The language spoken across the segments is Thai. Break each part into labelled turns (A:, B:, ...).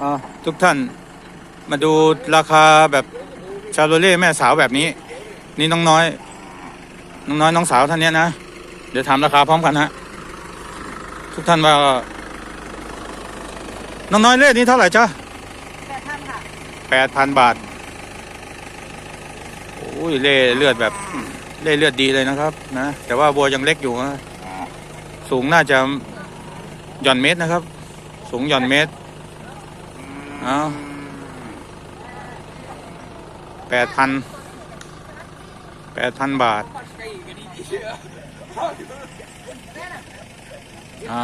A: อ่าทุกท่านมาดูราคาแบบชาโรเล่แม่สาวแบบนี้ นี่น้องน้อย น้องน้อยน้องสาวท่านเนี้ยนะ เดี๋ยวถามราคาพร้อมกันฮะทุกท่านว่า น้องน้อยเล่นี้เท่าไหร่จ้า
B: แปดพันค่ะ
A: แปดพันบาทโอ้ยเล่เลือดแบบเล่เลือดดีเลยนะครับ นะแต่ว่าบัวยังเล็กอยู่นะสูงน่าจะหย่อนเมตรนะครับ สูงหย่อนเมตร เอาแปดพันแปดพันบาทเอา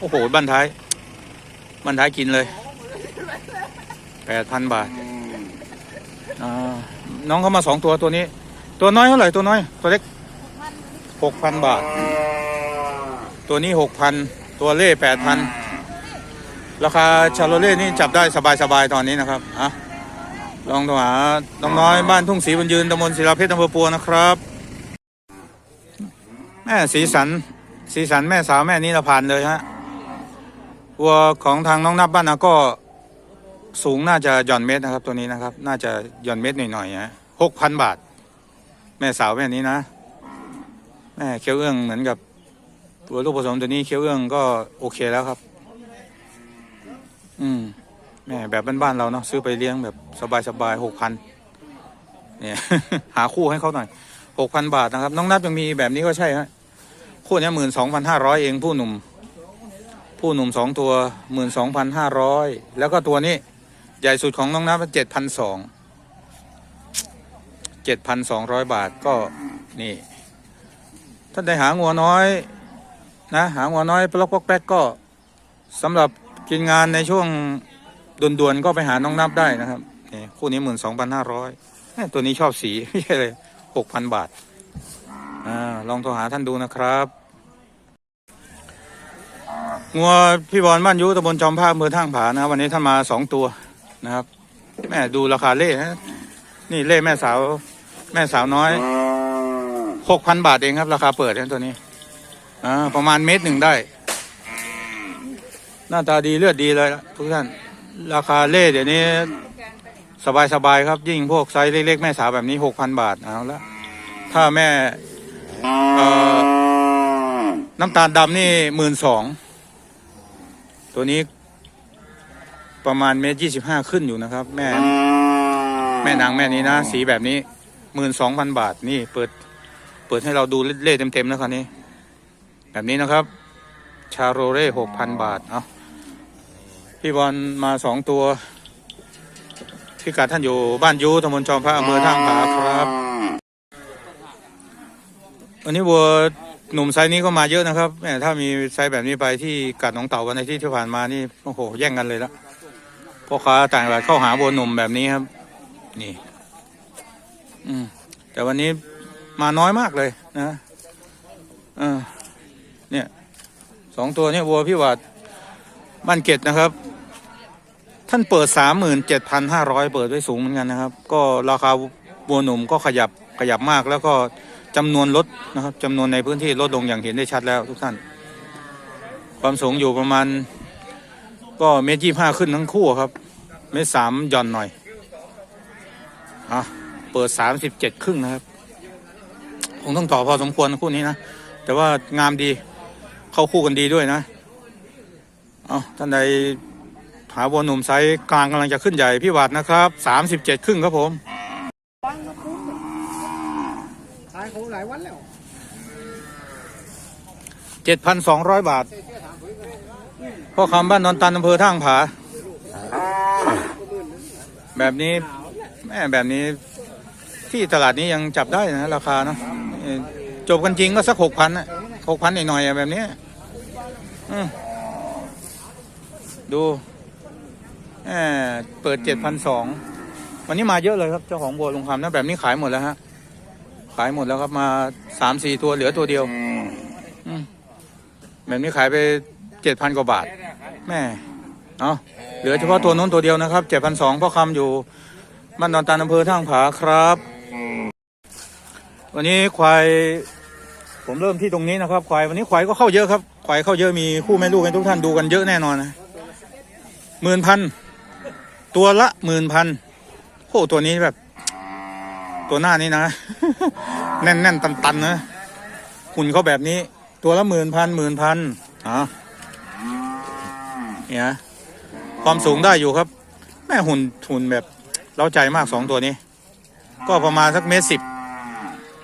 A: โอ้โหบันท้ายบันท้ายกินเลยแปดพันบาทอาน้องเขามาสองตัวตัวนี้ ตัวน้อยเท่าไหร่ตัวน้อย ตัวเล็กหกพันบาท ตัวนี้หกพันตัวเล่แปดพัน ราคาชาโลเล่นี่จับได้สบายๆตอนนี้นะครับอะลองโทรหาน้องน้อยบ้านทุ่งศรีบรรยืนตำบลศิลาเพชรอำเภอปัวนะครับแม่สีสันสีสันแม่สาวแม่นี้ละผ่านเลยฮะวัวของทางน้องนับบ้านนะก็สูงน่าจะหย่อนเม็ดนะครับตัวนี้นะครับ น่าจะหย่อนเม็ดหน่อยๆฮะหกพันบาท แม่สาวแม่นี้นะแม่เคี้ยวเอื้องเหมือนกับตัวลูกผสมตัวนี้เคี้ยวเอื้องก็โอเคแล้วครับ อืมแม่แบบบ้านๆเราเนาะซื้อไปเลี้ยงแบบสบายๆหกพันเนี่ย หาคู่ให้เขาหน่อยหกพันบาทนะครับ น้องนับยังมีแบบนี้ก็ใช่ฮะคู่นี้หมื่นสองพันห้าร้อยเองผู้หนุ่ม ผู้หนุ่มสองตัวหมื่นสองพันห้าร้อยแล้วก็ตัวนี้ ใหญ่สุดของน้องนับเจ็ดพันสองเจ็ดพันสองร้อยบาทก็นี่ท่านได้หางัวน้อยนะหางัวน้อยปลอกปลอกแป๊กก็สำหรับ กินงานในช่วงด่วนๆก็ไปหาน้องนับได้นะครับนี่คู่นี้หมื่นสองพันห้าร้อยตัวนี้ชอบสีไม่ใช่เลยหกพันบาทอ่าลองโทรหาท่านดูนะครับงัวพี่บอลบ้านยุตำบลจอมภาคอำเภอท่างผานะวันนี้ท่านมาสองตัวนะครับ แม่ดูราคาเล่นะนี่เล่แม่สาว แม่สาวน้อยหกพันบาทเองครับ ราคาเปิดนะตัวนี้อ่าประมาณเมตรหนึ่งได้ หน้าตาดีเลือดดีเลยละทุกท่าน ราคาเล่เดี๋ยวนี้ สบายสบายๆครับ ยิ่งพวกไซส์เล็กๆ แม่สาวแบบนี้หกพันบาทเอาละถ้าแม่น้ำตาลดำนี่หมื่นสองตัวนี้ประมาณเมตรยี่สิบห้าขึ้นอยู่นะครับ แม่ แม่นางแม่นี้นะ สีแบบนี้หมื่นสองพันบาทนี่เปิดเปิดให้เราดูเล่เต็มๆแล้วคราวนี้แบบนี้นะครับ ชาโรเร่หกพันบาท เอา พี่บอลมาสองตัวพี่กัดท่านอยู่บ้านยูตำบลจอมพระอำเภอท่างผาครับวันนี้วัวหนุ่มไซส์นี้ก็มาเยอะนะครับแหมถ้ามีไซส์แบบนี้ไปที่กัดหนองเต่าวันในที่ที่ผ่านมานี่โอ้โหแย่งกันเลยละพ่อค้าต่างจังหวัดเข้าหาวัวหนุ่มแบบนี้ครับ นี่ อืมแต่วันนี้มาน้อยมากเลยนะเออเนี่ยสองตัวเนี่ยวัวพี่วัดบ้านเกตนะครับ ท่านเปิดสามหมื่นเจ็ดพันห้าร้อยเปิดไว้สูงเหมือนกันนะครับ ก็ราคาวัวหนุ่มก็ขยับขยับมาก แล้วก็จำนวนลดนะครับจำนวนในพื้นที่ลดลงอย่างเห็นได้ชัดแล้วทุกท่าน ความสูงอยู่ประมาณ ก็เมตรยี่ห้าขึ้นทั้งคู่ครับ เมตรสามย่อนหน่อยอะเปิดสามสิบเจ็ดครึ่งนะครับคงต้องต่อพอสมควรคู่นี้นะ แต่ว่างามดีเข้าคู่กันดีด้วยนะ เอาท่านใด หาวัวหนุ่มไซส์กลางกำลังจะขึ้นใหญ่พี่วัดนะครับสามสิบเจ็ดครึ่งครับผม
C: ขายของหลายวันแล้ว
A: เจ็ดพันสองร้อยบาท พ่อคำบ้านนอนตันอำเภอท่างผา แบบนี้แม่แบบนี้ที่ตลาดนี้ยังจับได้นะ ราคาเนาะเออจบกันจริงก็สักหกพันนะหกพันหน่อยๆอะแบบเนี้ยอืมดูแหม เปิดเจ็ดพันสองวันนี้มาเยอะเลยครับเจ้าของบัวลงคำนะแบบนี้ขายหมดแล้วฮะ ขายหมดแล้วครับมาสามสี่ตัวเหลือตัวเดียวอืมแบบนี้ขายไปเจ็ดพันกว่าบาท แม่เอาเหลือเฉพาะตัวนู้นตัวเดียวนะครับเจ็ดพันสองพ่อคำอยู่บ้านนอนตาลอำเภอท่างผาครับ วันนี้ควายผมเริ่มที่ตรงนี้นะครับควายวันนี้ควายก็เข้าเยอะครับควายเข้าเยอะมีคู่แม่ลูกให้ทุกท่านดูกันเยอะแน่นอนนะหมื่นพัน ตัวละหมื่นพันโอ้ตัวนี้แบบ ตัวหน้านี้นะ แน่นแน่นตันตันนะหุ่นเขาแบบนี้ ตัวละหมื่นพันหมื่นพันอะเนี่ยความสูงได้อยู่ครับ แม่หุ่นหุ่นแบบเล้าใจมากสองตัวนี้ ก็ประมาณสักเมตรสิบ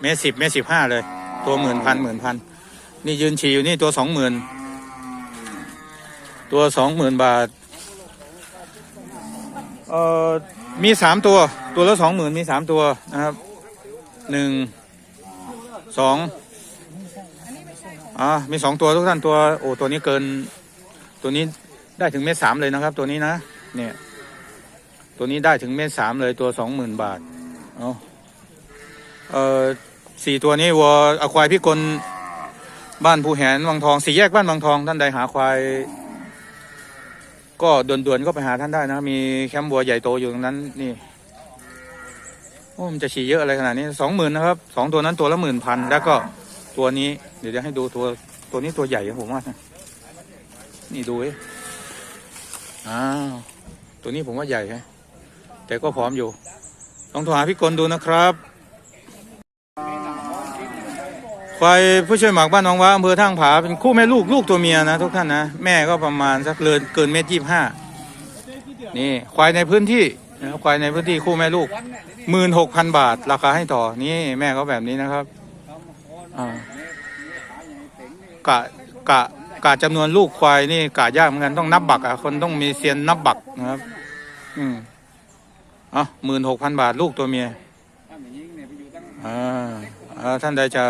A: เมตรสิบเมตรสิบห้าเลย ตัวหมื่นพันหมื่นพันนี่ยืนฉี่อยู่นี่ตัวสองหมื่นตัวสองหมื่นบาท เอ่อมีสามตัว ตัวละสองหมื่นมีสามตัวนะครับหนึ่งสองอ่ามีสองตัวทุกท่านตัวโอ้ตัวนี้เกิน ตัวนี้ได้ถึงเมตรสามเลยนะครับ ตัวนี้นะเนี่ย ตัวนี้ได้ถึงเมตรสามเลยตัวสองหมื่นบาทเอาเออสี่ตัวนี้วัวอควายพี่กลบ้านภูแหนวังทองสี่แยกบ้านวังทองท่านใดหาควาย ก็ด่วนๆก็ไปหาท่านได้นะ มีแคมป์วัวใหญ่โตอยู่ตรงนั้นนี่โอ้มันจะฉี่เยอะอะไรขนาดนี้สองหมื่นนะครับสองตัวนั้นตัวละหมื่นพันแล้วก็ตัวนี้เดี๋ยวจะให้ดูตัวตัวนี้ตัวใหญ่ครับผมว่านี่ดูอ้อ้าวตัวนี้ผมว่าใหญ่ฮะแต่ก็พร้อมอยู่ลองโทรหาพี่กลดูนะครับ ควายผู้ช่วยหมักบ้านหนองว้าอำเภอท่างผาเป็นคู่แม่ลูกลูกตัวเมียนะทุกท่านนะแม่ก็ประมาณสักเกินเกินเมตรยี่ห้านี่ควายในพื้นที่นะครับควายในพื้นที่คู่แม่ลูกหมื่นหกพันบาท ราคาให้ต่อนี่แม่เขาแบบนี้นะครับกะกะกะจำนวนลูกควายนี่กะยากเหมือนกันต้องนับบักอะคนต้องมีเซียนนับบักนะครับ อืมอะหมื่นหกพันบาทลูกตัวเมียอ่าท่านใดจะ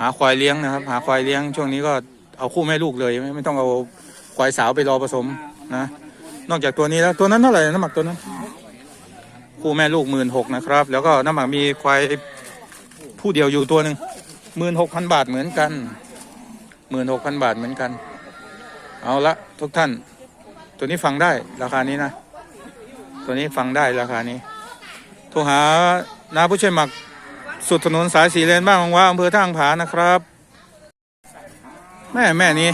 A: หาควายเลี้ยงนะครับ หาควายเลี้ยงช่วงนี้ก็เอาคู่แม่ลูกเลย ไม่ต้องเอาควายสาวไปรอผสมนะ นอกจากตัวนี้แล้วตัวนั้นเท่าไหร่น้ำหมักตัวนั้น คู่แม่ลูกหมื่นหกนะครับ แล้วก็น้ำหมักมีควายผู้เดียวอยู่ตัวหนึ่งหมื่นหกพันบาทเหมือนกันหมื่นหกพันบาทเหมือนกัน เอาละทุกท่าน ตัวนี้ฟังได้ราคานี้นะ ตัวนี้ฟังได้ราคานี้โทรหานาผู้ช่วยหมัก สุดถนนสายสีเลนบ้านวังว่าอำเภอท่างผานะครับ แม่แม่นี้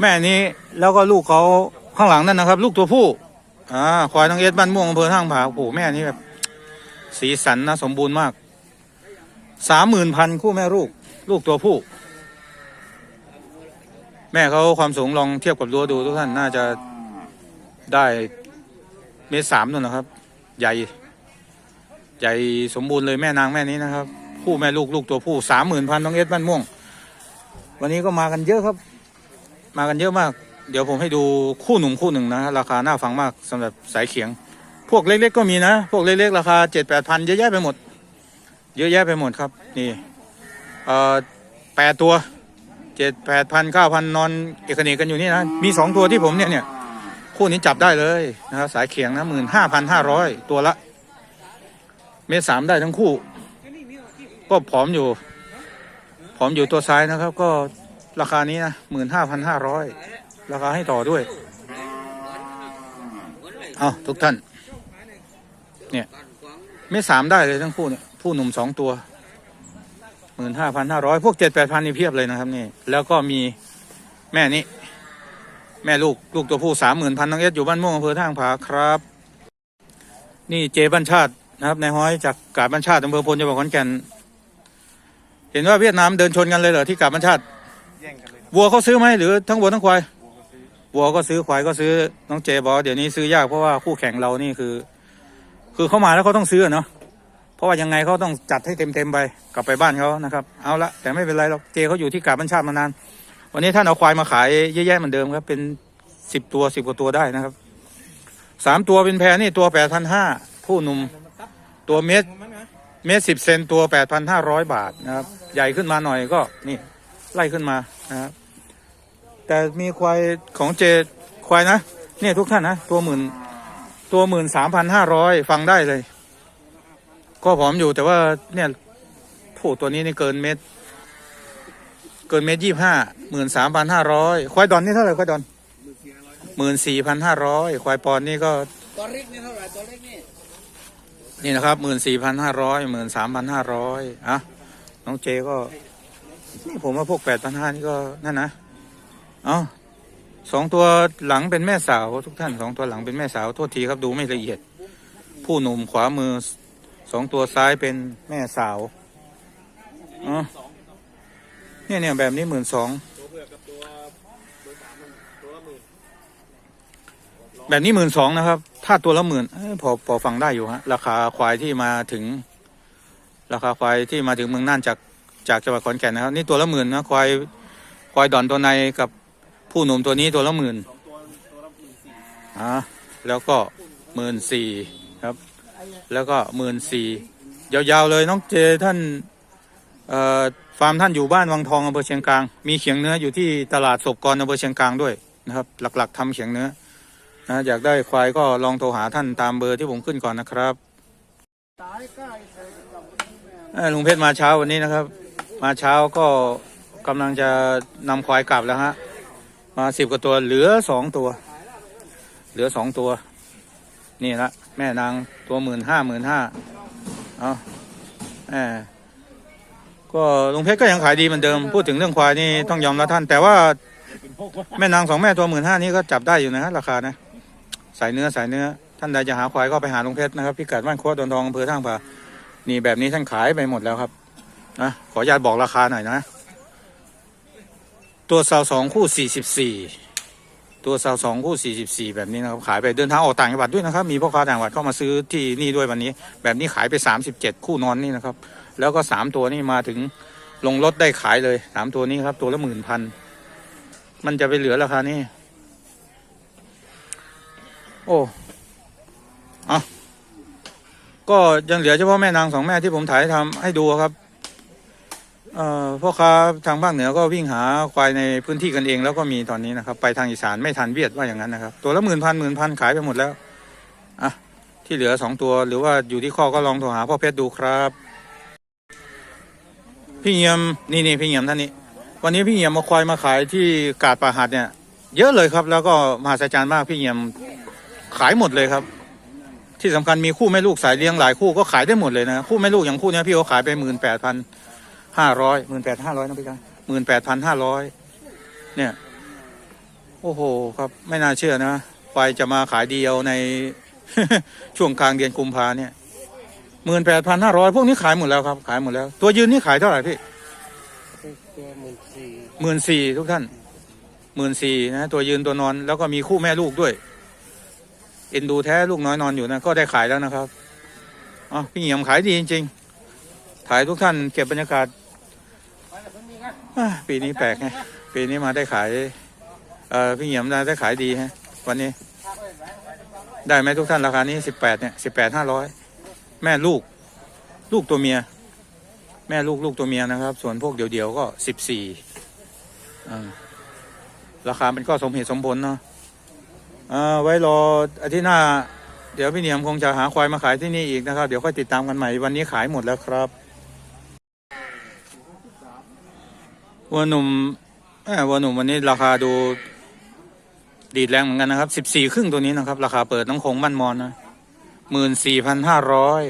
A: แม่นี้แล้วก็ลูกเขาข้างหลังนั่นนะครับ ลูกตัวผู้อ่าควายน้องเอสบ้านม่วงอำเภอท่างผาโอ้โหแม่นี้แบบ สีสันนะสมบูรณ์มากสามหมื่นพันคู่แม่ลูก ลูกตัวผู้ แม่เขาความสูงลองเทียบกับรั้วดูทุกท่านน่าจะได้เมตรสามนู่นนะครับ ใหญ่ ใหญ่สมบูรณ์เลยแม่นางแม่นี้นะครับผู้แม่ลูกลูกตัวผู้สามหมื่นพันน้องเอสบ้านม่วง วันนี้ก็มากันเยอะครับ มากันเยอะมาก เดี๋ยวผมให้ดูคู่หนุ่มคู่หนึ่งนะราคาน่าฟังมากสำหรับสายเขียง พวกเล็ก ๆ ก็มีนะ พวกเล็กๆราคาเจ็ดแปดพันเยอะแยะไปหมด เยอะแยะไปหมดครับ นี่เอ่อแปดตัวเจ็ดแปดพันเก้าพันนอนเอกเนกกันอยู่นี่นะ มีสองตัวที่ผมเนี่ยเนี่ยคู่นี้จับได้เลยนะครับสายเขียงนะหมื่นห้าพันห้าร้อยตัวละ เมตรสามได้ทั้งคู่ ก็ผอมอยู่ ผอมอยู่ตัวซ้ายนะครับ ก็ราคานี้นะหมื่นห้าพันห้าร้อยราคาให้ต่อด้วย เอาทุกท่าน เนี่ยเมตรสามได้เลยทั้งคู่เนี่ยผู้หนุ่มสองตัวหมื่นห้าพันห้าร้อยพวกเจ็ดแปดพันนี่เพียบเลยนะครับนี่แล้วก็มีแม่นี้ แม่ลูกลูกตัวผู้สามหมื่นพันน้องเอสอยู่บ้านม่วงอำเภอท่างผาครับ นี่เจบัญชาติ นะครับนายห้อยจากกาดบัญชาติอำเภอพลจังหวัดขอนแก่น เห็นว่าเวียดนามเดินชนกันเลยเหรอที่กาดบัญชาติ
C: แย่งกันเลย
A: วัวเขาซื้อไหมหรือทั้งวัวทั้งควายวัวก็ซื้อควายก็ซื้อน้องเจบอกว่าเดี๋ยวนี้ซื้อยากเพราะว่าคู่แข่งเรานี่คือ คือเขามาแล้วเขาต้องซื้ออะเนาะเพราะว่ายังไงเขาต้องจัดให้เต็มเต็มๆไปกลับไปบ้านเขานะครับเอาละแต่ไม่เป็นไรหรอกเจเขาอยู่ที่กาดบัญชาติมานาน วันนี้ท่านเอาควายมาขายเยอะแยะเหมือนเดิมครับเป็นสิบตัวสิบกว่าตัวได้นะครับสามตัวเป็นแพรนี่ตัวแปดพันห้าผู้หนุ่ม ตัวเมตรเมตรสิบเซนตัวแปดพันห้าร้อยบาทนะครับ ใหญ่ขึ้นมาหน่อยก็นี่ไล่ขึ้นมานะครับ แต่มีควายของเจควายนะเนี่ยทุกท่านนะตัวหมื่นตัวหมื่นสามพันห้าร้อยฟังได้เลย ก็ผอมอยู่แต่ว่าเนี่ยโถตัวนี้นี่เกินเมตร เกินเมตรยี่ห้าหมื่นสามพันห้าร้อยควายดอนนี่เท่าไหร่ควายดอนหมื่นสี่พันห้าร้อยควายปอนนี่ก็
C: ตัวเล็กนี่เท่าไหร่ตัวเล็ก นี่
A: นะครับหมื่นสี่พันห้าร้อยหมื่นสามพันห้าร้อยอะน้องเจก็นี่ผมว่าพวกแปดพันห้านี่ก็นั่นนะเอสองตัวหลังเป็นแม่สาวทุกท่านสองตัวหลังเป็นแม่สาวโทษทีครับดูไม่ละเอียด ผู้หนุ่มขวามือสองตัวซ้ายเป็นแม่สาวอ๋อเนี่ยเนี่ยแบบนี้หมื่นสอง แบบนี้หมื่นสองนะครับ ถ้าตัวละหมื่นพอพอฟังได้อยู่ฮะ ราคาควายที่มาถึง ราคาควายที่มาถึงเมืองน่านจากจากจังหวัดขอนแก่นนะครับ นี่ตัวละหมื่นนะควายควายดอนตัวในกับผู้หนุ่มตัวนี้ตัวละหมื่น
C: สองตัวตัวละหมื่นสี่
A: อ่าแล้วก็หมื่นสี่ครับ แล้วก็หมื่นสี่ยาวๆเลยน้องเจท่านเอ่อฟาร์มท่านอยู่บ้านวังทองอำเภอเชียงกลาง มีเขียงเนื้ออยู่ที่ตลาดศพกรอำเภอเชียงกลางด้วยนะครับ หลักๆทำเขียงเนื้อ นะอยากได้ควายก็ลองโทรหาท่านตามเบอร์ที่ผมขึ้นก่อนนะครับลุงเพชรมาเช้าวันนี้นะครับ มาเช้าก็กำลังจะนำควายกลับแล้วฮะ มาสิบกว่าตัวเหลือสองตัว เหลือสองตัว นี่ละแม่นางตัวหมื่นห้าหมื่นห้าเอาแหมก็ลุงเพชรก็ยังขายดีเหมือนเดิม พูดถึงเรื่องควายนี่ต้องยอมรับท่าน แต่ว่าแม่นางสองแม่ตัวหมื่นห้านี่ก็จับได้อยู่นะราคานะ สายเนื้อสายเนื้อ ท่านใดจะหาควายก็ไปหาลุงเพชรนะครับพิกัดบ้านโคตรดอนทองอำเภอท่างผานี่แบบนี้ท่านขายไปหมดแล้วครับนะขออนุญาตบอกราคาหน่อยนะ ตัวสาวสองคู่สี่สิบสี่ตัวสาวสองคู่44แบบนี้นะครับขายไปเดินทางออกต่างจังหวัดด้วยนะครับ มีพ่อค้าต่างจังหวัดเข้ามาซื้อที่นี่ด้วยวันนี้ แบบนี้ขายไป37คู่นอนนี่นะครับ แล้วก็3ตัวนี่มาถึงลงรถได้ขายเลย3ตัวนี้ครับ ตัวละหมื่นพันมันจะไปเหลือราคานี้ โอ้อะก็ยังเหลือเฉพาะแม่นางสองแม่ที่ผมถ่ายทำให้ดูครับ เอ่อพ่อค้าทางภาคเหนือก็วิ่งหาควายในพื้นที่กันเอง แล้วก็มีตอนนี้นะครับ ไปทางอีสานไม่ทันเวียดว่าอย่างนั้นนะครับ ตัวละหมื่นพันหมื่นพันขายไปหมดแล้วอะที่เหลือสองตัวหรือว่าอยู่ที่ข้อก็ลองโทรหาพ่อเพชรดูครับ พี่เงียมนี่นี่พี่เงียมท่านนี้ วันนี้พี่เงียมมาควายมาขายที่กาดป่าหัดเนี่ย เยอะเลยครับ แล้วก็มหัศจรรย์มากพี่เงียม ขายหมดเลยครับ ที่สำคัญมีคู่แม่ลูกสายเลี้ยงหลายคู่ก็ขายได้หมดเลยนะคู่แม่ลูกอย่างคู่นี้พี่เขาขายไปหมื่นแปดพันห้าร้อยหมื่นแปดห้าร้อยนะพี่กันหมื่นแปดพันห้าร้อยเนี่ย โอ้โห ครับไม่น่าเชื่อนะไฟจะมาขายเดียวในช่วงกลางเดือนกุมภาเนี่ยหมื่นแปดพันห้าร้อยพวกนี้ขายหมดแล้วครับ ขายหมดแล้ว ตัวยืนนี่ขายเท่าไหร่พี่
C: หมื่นสี่
A: ทุกท่านหมื่นสี่นะตัวยืนตัวนอนแล้วก็มีคู่แม่ลูกด้วย เอ็นดูแท้ลูกน้อยนอนอยู่นะก็ได้ขายแล้วนะครับอ๋อพี่เหี่ยมขายดีจริงๆถ่ายทุกท่านเก็บบรรยากาศปีนี้แปลกไงปีนี้มาได้ขายเออพี่เหยียมได้ได้ขายดีฮะ วันนี้ ได้ไหมทุกท่านราคานี้สิบแปดเนี่ยสิบแปดห้าร้อยแม่ลูก ลูกตัวเมีย แม่ลูกลูกตัวเมียนะครับ ส่วนพวกเดี่ยวๆก็สิบสี่ราคามันก็สมเหตุสมผลเนาะ ไว้รออาทิตย์หน้า เดี๋ยวพี่เหนียมคงจะหาควายมาขายที่นี่อีกนะครับ เดี๋ยวค่อยติดตามกันใหม่ วันนี้ขายหมดแล้วครับวัวหนุ่มวัวหนุ่มวันนี้ราคาดูดีดแรงเหมือนกันนะครับสิบสี่ครึ่งตัวนี้นะครับ ราคาเปิดน้องคงบ้านมอนนะหมื่นสี่พันห้าร้อย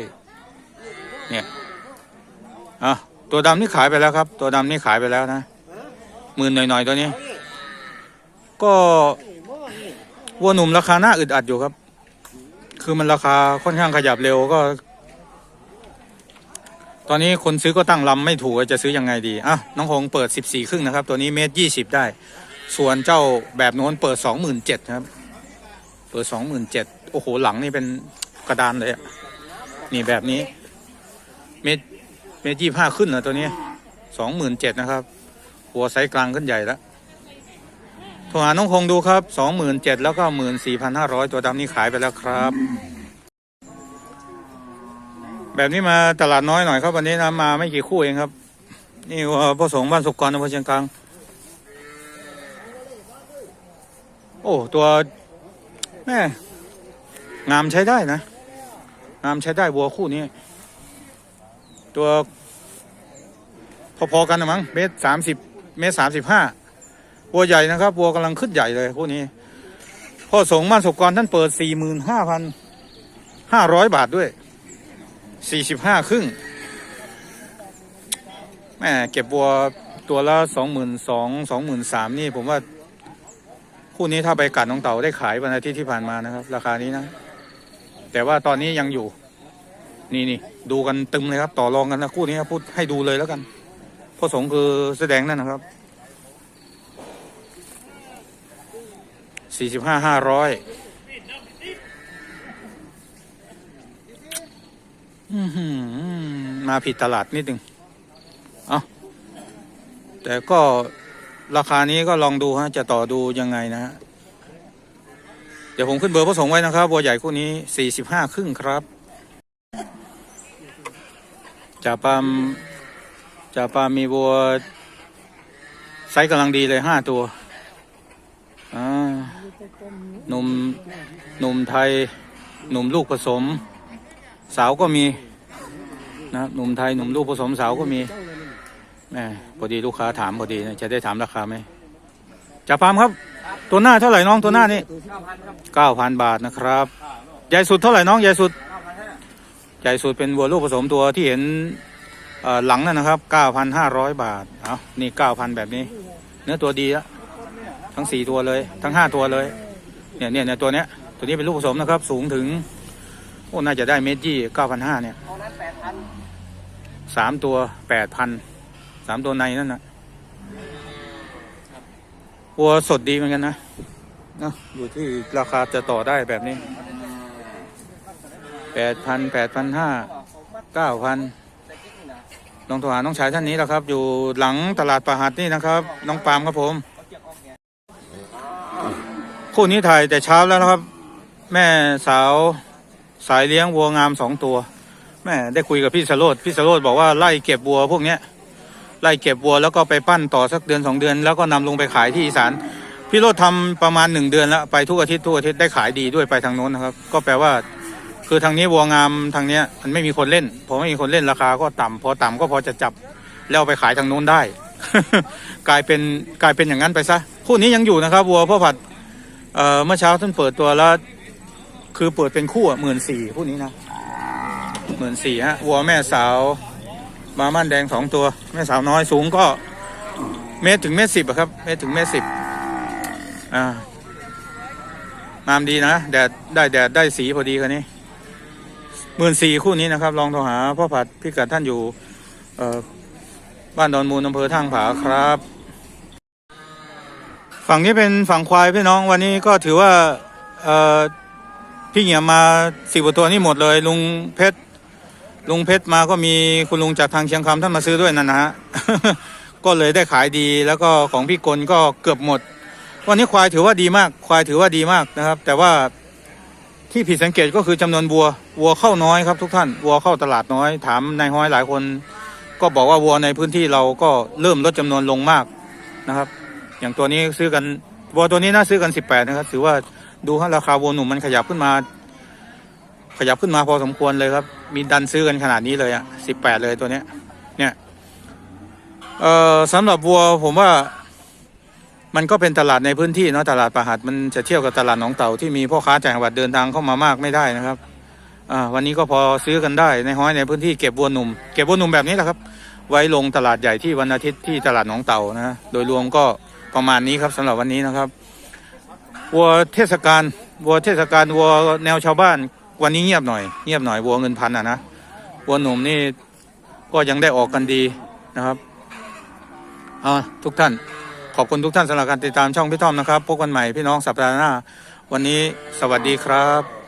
A: เนี่ยอะตัวดำนี่ขายไปแล้วครับ ตัวดำนี่ขายไปแล้วนะหมื่นหน่อยๆตัวนี้ ก็ วัวหนุ่มราคาหน้าอึดอัดอยู่ครับ คือมันราคาค่อนข้างขยับเร็วก็ ตอนนี้คนซื้อก็ตั้งลำไม่ถูกจะซื้อยังไงดีอะน้องคงเปิด 14 ครึ่งนะครับ ตัวนี้เมตรยี่สิบได้ ส่วนเจ้าแบบโน้นเปิด 27,000ครับ เปิด 27,000โอ้โหหลังนี่เป็นกระดานเลยอะนี่แบบนี้ เมตรเมตรยี่ห้าขึ้นนะตัวนี้ 27,000นะครับ หัวไซส์กลางขึ้นใหญ่แล้ว รหาน้องคงดูครับ27,000แล้วก็14,500ตัวดำนี่ขายไปแล้วครับ แบบนี้มาตลาดน้อยหน่อยครับวันนี้นะมาไม่กี่คู่เองครับ นี่ว่าพ่อสงฆ์บ้านสุกรอำเภอเชียงกลาง โอ้ตัวแม่งามใช้ได้นะ งามใช้ได้วัวคู่นี้ ตัวพอๆกันนะมั้งเมตรสามสิบเมตรสามสิบห้า วัวใหญ่นะครับวัวกำลังขึ้นใหญ่เลยคู่นี้ พ่อสงฆ์บ้านสุกรท่านเปิดสี่หมื่นห้าพันห้าร้อยบาทด้วยสี่สิบห้าครึ่งแม่เก็บวัวตัวละสองหมื่นสองสองหมื่นสามนี่ผมว่า คู่นี้ถ้าไปกัดน้องเต่าได้ขายวันอาทิตย์ที่ผ่านมานะครับ ราคานี้นะ แต่ว่าตอนนี้ยังอยู่ นี่นี่ดูกันตึมเลยครับ ต่อรองกันนะคู่นี้ครับพูดให้ดูเลยแล้วกันพระสงฆ์คือแสดงนั่นนะครับ สี่สิบห้าห้าร้อยมาผิดตลาดนิดหนึ่งเอาแต่ก็ราคานี้ก็ลองดูฮะ จะต่อดูยังไงนะฮะ เดี๋ยวผมขึ้นเบอร์พระสงฆ์ไว้นะครับบัวใหญ่คู่นี้สี่สิบห้าครึ่งครับจ่าปามจ่าปามมีบัวไซส์กำลังดีเลยห้าตัว หนุ่มหนุ่มไทยหนุ่มลูกผสม สาวก็มีนะหนุ่มไทยหนุ่มลูกผสมสาวก็มีแหมพอดีลูกค้าถามพอดีจะได้ถามราคาไหมจ่าปามครับ ตัวหน้าเท่าไหร่น้องตัวหน้านี่
C: เก้าพันบา
A: ทนะครับใหญ่สุดเท่าไหร่น้องใหญ่สุดใหญ่สุดเป็นวัวลูกผสมตัวที่เห็นหลังนั่นนะครับเก้าพันห้าร้อยบาทเอานี่เก้าพันแบบนี้ เนื้อตัวดีละ ทั้งสี่ตัวเลย ทั้งห้าตัวเลย เนี่ยเนี่ยเนี่ยตัวเนี้ย ตัวนี้เป็นลูกผสมนะครับ สูงถึงโอ้น่าจะได้เมตรยี่เก้าพันห้าเนี่ยสามตัวแปดพันสามตัวในนั่นนะวัวสดดีเหมือนกันนะเนะอยู่ที่ราคาจะต่อได้แบบนี้แปดพันแปดพันห้าเก้าพันลองโทรหาน้องชายท่านนี้แหละครับ อยู่หลังตลาดประหัดนี่นะครับ น้องปามครับผม คู่นี้ถ่ายแต่เช้าแล้วนะครับ แม่สาวสายเลี้ยงวัวงามสองตัวแม่ได้คุยกับพี่สโรดพี่สโรดบอกว่าไล่เก็บวัวพวกเนี้ยไล่เก็บวัวแล้วก็ไปปั้นต่อสักเดือนสองเดือน แล้วก็นำลงไปขายที่อีสานพี่โรดทำประมาณหนึ่งเดือนแล้วไปทุกอาทิตย์ทุกอาทิตย์ได้ขายดีด้วยไปทางโน้นนะครับ ก็แปลว่า คือทางนี้วัวงามทางเนี้ยมันไม่มีคนเล่นพอไม่มีคนเล่นราคาก็ต่ำพอต่ำก็พอจะจับแล้วไปขายทางโน้นได้ กลายเป็นกลายเป็นอย่างนั้นไปซะคู่นี้ยังอยู่นะครับวัวพ่อผัด เอ่อเมื่อเช้าท่านเปิดตัวแล้วคือเปิดเป็นคู่หมื่นสี่คู่นี้นะหมื่นสี่ฮะวัวแม่สาวบามันแดงสองตัว แม่สาวน้อยสูงก็เมตรถึงเมตรสิบอะครับ เมตรถึงเมตรสิบอ่างามดีนะแดดได้แดดได้สีพอดีคันนี้หมื่นสี่คู่นี้นะครับ ลองโทรหาพ่อผัดพิกัดท่านอยู่เอ่อบ้านดอนมูลอำเภอท่างผาครับ ฝั่งนี้เป็นฝั่งควายพี่น้องวันนี้ก็ถือว่าพี่เหี่ยมมาสิบกว่าตัวนี่หมดเลย ลุงเพชรลุงเพชรมาก็มีคุณลุงจากทางเชียงคำท่านมาซื้อด้วยนั่นนะฮะก็เลยได้ขายดีแล้วก็ของพี่กลก็เกือบหมด วันนี้ควายถือว่าดีมาก ควายถือว่าดีมากนะครับ แต่ว่าที่ผิดสังเกตก็คือจำนวนวัววัวเข้าน้อยครับทุกท่านวัวเข้าตลาดน้อย ถามนายห้อยหลายคน ก็บอกว่าวัวในพื้นที่เราก็เริ่มลดจำนวนลงมากนะครับ อย่างตัวนี้ซื้อกันวัวตัวนี้น่าซื้อกันสิบแปดนะครับ ถือว่าดูฮะราคาวัวหนุ่มมันขยับขึ้นมา ขยับขึ้นมาพอสมควรเลยครับ มีดันซื้อกันขนาดนี้เลยอะสิบแปดเลยตัวเนี้ย เนี่ย เอ่อสำหรับวัวผมว่ามันก็เป็นตลาดในพื้นที่เนาะตลาดประหัดมันจะเทียบกับตลาดหนองเต่าที่มีพ่อค้าจากจังหวัดเดินทางเข้ามามากไม่ได้นะครับอ่าวันนี้ก็พอซื้อกันได้ในห้อยในพื้นที่เก็บวัวหนุ่ม เก็บวัวหนุ่มแบบนี้แหละครับ ไว้ลงตลาดใหญ่ที่วันอาทิตย์ที่ตลาดหนองเต่านะ โดยรวมก็ ประมาณนี้ครับสำหรับวันนี้นะครับวัวเทศกาลวัวเทศกาลวัวแนวชาวบ้าน วันนี้เงียบหน่อยเงียบหน่อยวัวเงินพันอะนะวัวหนุ่มนี่ก็ยังได้ออกกันดีนะครับอาทุกท่านขอบคุณทุกท่านสำหรับการติดตามช่องพี่ต้อมนะครับพบกันใหม่พี่น้องสัปดาห์หน้า วันนี้สวัสดีครับ